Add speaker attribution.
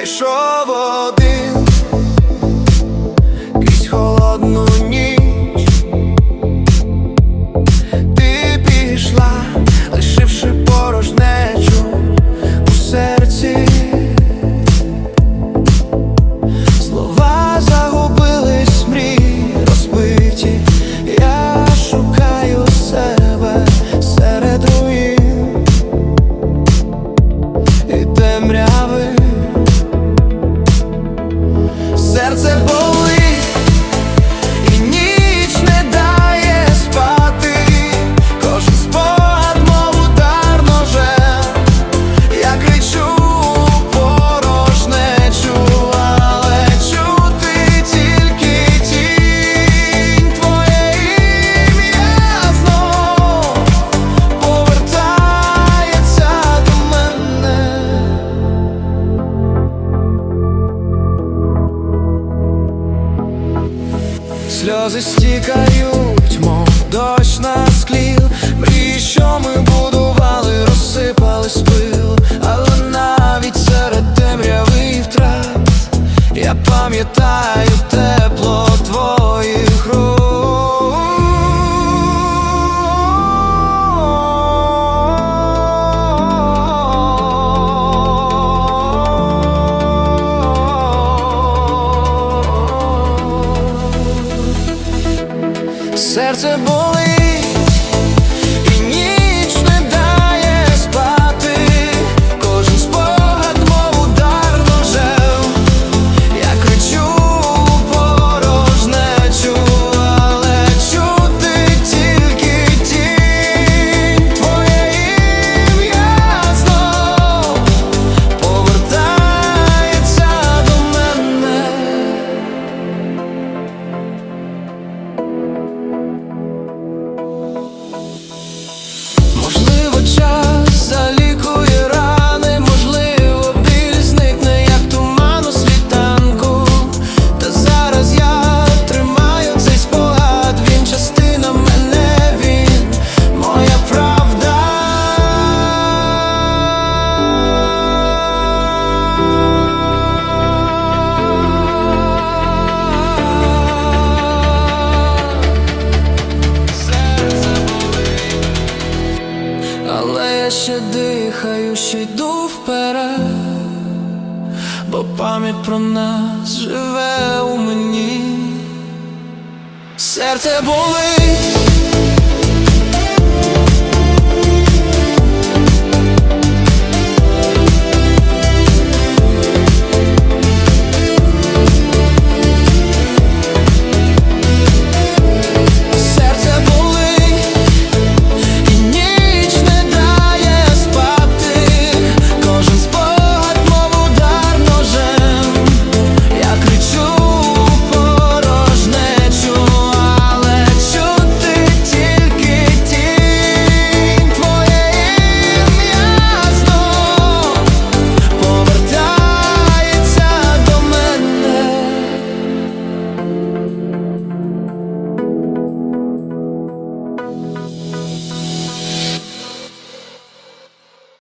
Speaker 1: я йшов один крізь холодну ніч. Ти пішла, лишивши порожнечу у серці. Слова загубились, мрії розбиті. Я шукаю себе серед руїн і темряви. Сльози стікають, мов дощ на скліл, Мрії, що ми будували, розсипали з Серце болить йду вперед, бо пам'ять про нас живе у мені, серце болить,